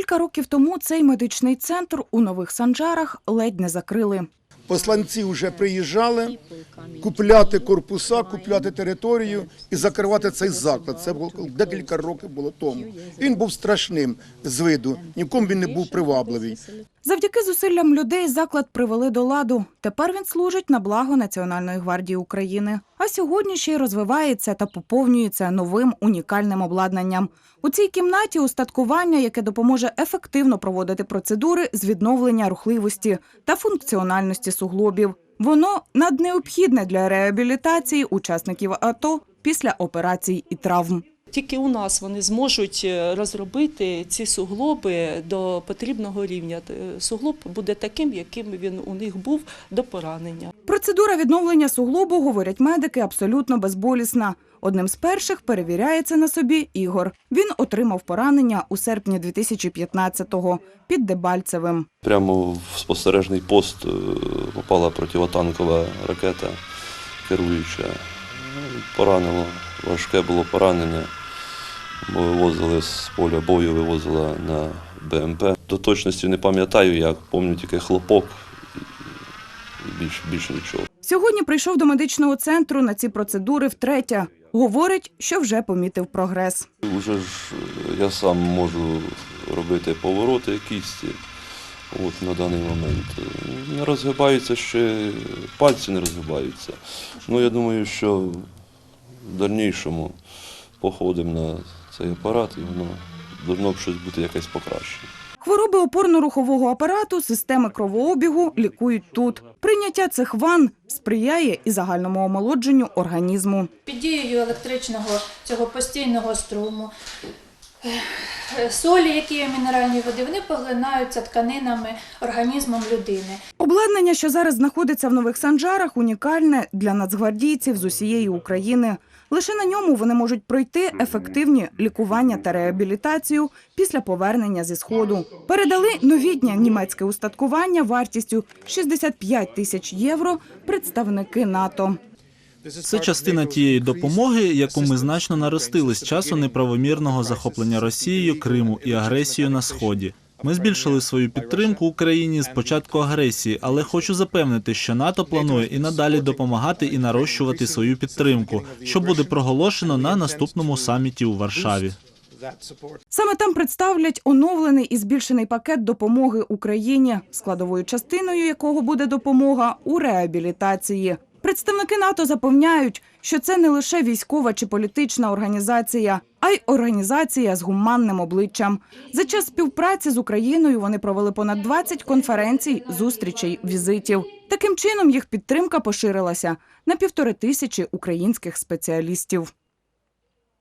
Кілька років тому цей медичний центр у нових санжарах ледь не закрили. Посланці вже приїжджали купляти корпуса, купляти територію і закривати цей заклад. Це було декілька років було тому. Він був страшним з виду, нікому він не був привабливий. Завдяки зусиллям людей заклад привели до ладу. Тепер він служить на благо Національної гвардії України. А сьогодні ще й розвивається та поповнюється новим унікальним обладнанням. У цій кімнаті устаткування, яке допоможе ефективно проводити процедури з відновлення рухливості та функціональності суглобів. Воно наднеобхідне для реабілітації учасників АТО після операцій і травм. Тільки у нас вони зможуть е, розробити ці суглоби до потрібного рівня. Е, Суглоб буде таким, яким він у них був до поранення. Процедура відновлення суглобу, говорять медики, абсолютно безболісна. Одним з перших перевіряється на собі Ігор. Він отримав поранення у серпні 2015-го під Дебальцевим. Прямо в спостережний пост е, попала противотанкова ракета керуюча. Ну, Поранило, важке було поранення. Бо вивозили з поля бою, вивозили на БМП. До точності не пам'ятаю, як пам'ятаю тільки хлопок і більше, більше нічого. Сьогодні прийшов до медичного центру на ці процедури втретє. Говорить, що вже помітив прогрес. Уже ж я сам можу робити повороти кісті. От на даний момент. Не розгибаються ще, пальці не розгибаються. Ну, я думаю, що в дальнішому походимо на цей апарат і воно должно б щось бути якесь покращення. Хвороби опорно-рухового апарату, системи кровообігу лікують тут. Прийняття цих ван сприяє і загальному омолодженню організму. Під дією електричного цього постійного струму е, солі, які є мінеральні води, вони поглинаються тканинами, організмом людини. Обладнання, що зараз знаходиться в нових санжарах, унікальне для нацгвардійців з усієї України. Лише на ньому вони можуть пройти ефективні лікування та реабілітацію після повернення зі сходу. Передали новітнє німецьке устаткування вартістю 65 тисяч євро представники НАТО. Це частина тієї допомоги, яку ми значно наростили з часу неправомірного захоплення Росією Криму і агресією на сході. Ми збільшили свою підтримку Україні з початку агресії, але хочу запевнити, що НАТО планує і надалі допомагати і нарощувати свою підтримку, що буде проголошено на наступному саміті у Варшаві. Саме там представлять оновлений і збільшений пакет допомоги Україні, складовою частиною якого буде допомога у реабілітації. Представники НАТО запевняють, що це не лише військова чи політична організація, а й організація з гуманним обличчям. За час співпраці з Україною вони провели понад 20 конференцій, зустрічей, візитів. Таким чином їх підтримка поширилася на півтори тисячі українських спеціалістів.